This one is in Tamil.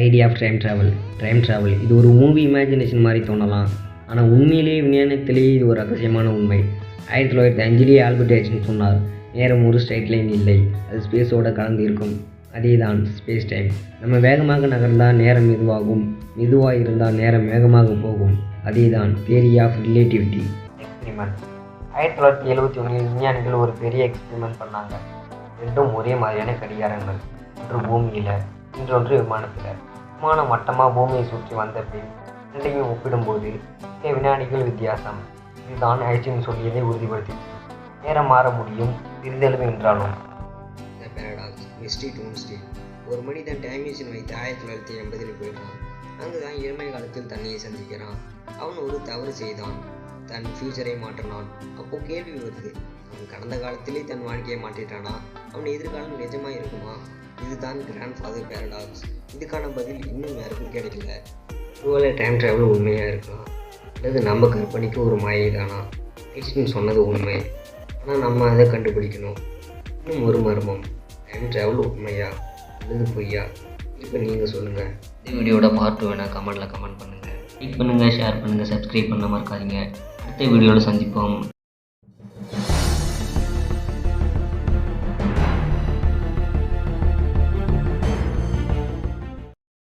Idea of time travel time travel இது ஒரு மூவி இமேஜினேஷன் மாதிரி தோணலாம். ஆனால் உண்மையிலேயே விஞ்ஞானத்திலேயே இது ஒரு ரகசியமான உண்மை. ஆயிரத்தி தொள்ளாயிரத்தி அஞ்சிலேயே ஆல்பர்ட் ஐன்ஸ்டின் சொன்னார் நேரம் ஒரு ஸ்ட்ரைட் லைன் இல்லை. அது ஸ்பேஸோட கலந்து இருக்கும். அதே தான் ஸ்பேஸ் டைம் நம்ம வேகமாக நகர்ந்தால் நேரம் மெதுவாகும். மெதுவாக இருந்தால் நேரம் வேகமாக போகும். அதே தான் தேரி ஆஃப் ரிலேட்டிவிட்டி எக்ஸ்பிரிமெண்ட் ஆயிரத்தி தொள்ளாயிரத்தி எழுபத்தி ஒன்றில் விஞ்ஞானிகள் ஒரு பெரிய எக்ஸ்பிரிமெண்ட் பண்ணாங்க. ரெண்டும் ஒரே மாதிரியான கடிகாரங்கள். ஒன்று பூமியில் இன்னொன்று விமானத்தில். விமானம் வட்டமாக பூமியை சுற்றி வந்த பின் ரெண்டையும் ஒப்பிடும்போது சில வினாடிகள் வித்தியாசம். இதுதான் ஐன்ஸ்டீன் சொல்லியதை உறுதிப்படுத்தி நேரம் மாற முடியும் சிறிதளவு என்றாலும். மிஸ்டி டூம்ஸ்டே ஒரு மனிதன் டைம் மிஷின் வைத்து ஆயிரத்தி தொள்ளாயிரத்தி எண்பதில் போயிடுறான் அங்கு தான் இளமை காலத்தில் தண்ணியை சந்திக்கிறான். அவன் ஒரு தவறு செய்தான். தன் ஃப்யூச்சரை மாற்றினான். அப்போ கேள்வி வருது அவன் கடந்த காலத்திலே தன் வாழ்க்கையை மாற்றிட்டானா? அவன் எதிர்காலம் நிஜமாக இருக்குமா? இதுதான் கிராண்ட் ஃபாதர் பேரடாக்ஸ் இதுக்கான பதில் இன்னும் யாருக்கும் கிடைக்கல. ஒருவேளை டைம் ட்ராவல் உண்மையாக இருக்கலாம் அல்லது நம்ம கற்பனைக்கு ஒரு மாயை தானா ஐன்ஸ்டீன் சொன்னது உண்மை. ஆனால் நம்ம அதை கண்டுபிடிக்கணும். இன்னும் ஒரு மர்மம். டைம் ட்ராவல் உண்மையா? அல்லது பொய்யா? இப்போ நீங்கள் சொல்லுங்கள் இந்த வீடியோட பார்ட் வேணால் கமெண்ட்டில் கமெண்ட் பண்ணுங்கள் லைக் பண்ணுங்கள் ஷேர் பண்ணுங்கள் சப்ஸ்கிரைப் பண்ண மறக்காதீங்க. તે વિડીયો સાંજી પણ